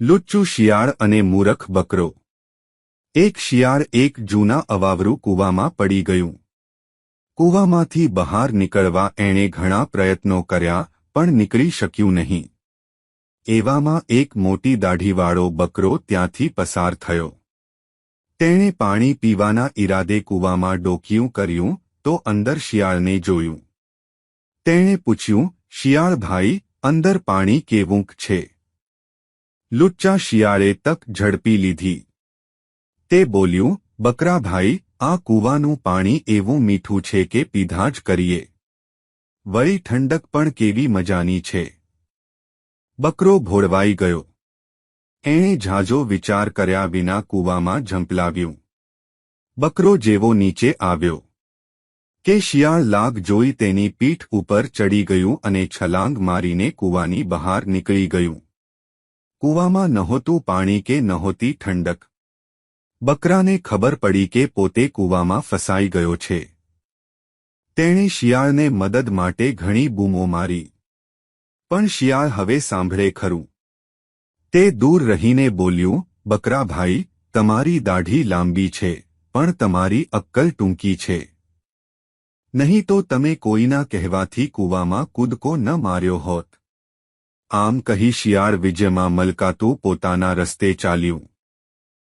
લુચ્ચું શિયાળ અને મૂરખ બકરો. એક શિયાળ એક જૂના અવાવરું કૂવામાં પડી ગયું. કૂવામાંથી બહાર નીકળવા એણે ઘણા પ્રયત્નો કર્યા, પણ નીકળી શક્યું નહીં. એવામાં એક મોટી દાઢીવાળો બકરો ત્યાંથી પસાર થયો. તેણે પાણી પીવાના ઈરાદે કૂવામાં ડોકિયું કર્યું, તો અંદર શિયાળને જોયું. તેણે પૂછ્યું શિયાળ ભાઈ અંદર પાણી કેવુંક છે? લુચ્ચા શિયાળે તક ઝડપી લીધી. તે બોલ્યું બકરાભાઈ આ કૂવાનું પાણી એવું મીઠું છે કે પીધા જ કરીએ. વળી ઠંડક પણ કેવી મજાની છે. બકરો ભોળવાઈ ગયો. એણે ઝાઝો વિચાર કર્યા વિના કૂવામાં ઝંપલાવ્યું. બકરો જેવો નીચે આવ્યો. કે શિયાળ લાગ જોઈ તેની પીઠ ઉપર ચડી ગયું અને છલાંગ મારીને કૂવાની બહાર નીકળી ગયું. કૂવામાં નહોતું પાણી કે નહોતી ઠંડક. બકરાને ખબર પડી કે પોતે કૂવામાં ફસાઈ ગયો છે. તેણે શિયાળને મદદ માટે ઘણી બૂમો મારી. પણ શિયાળ હવે સાંભળે ખરું. તે દૂર રહીને બોલ્યું બકરાભાઈ તમારી દાઢી લાંબી છે, પણ તમારી અક્કલ ટૂંકી છે. નહીં તો તમે કોઈના કહેવાથી કૂવામાં કૂદકો ન માર્યો હોત. આમ કહી શિયાળ વિજયમાં મલકાતું પોતાના રસ્તે ચાલ્યું.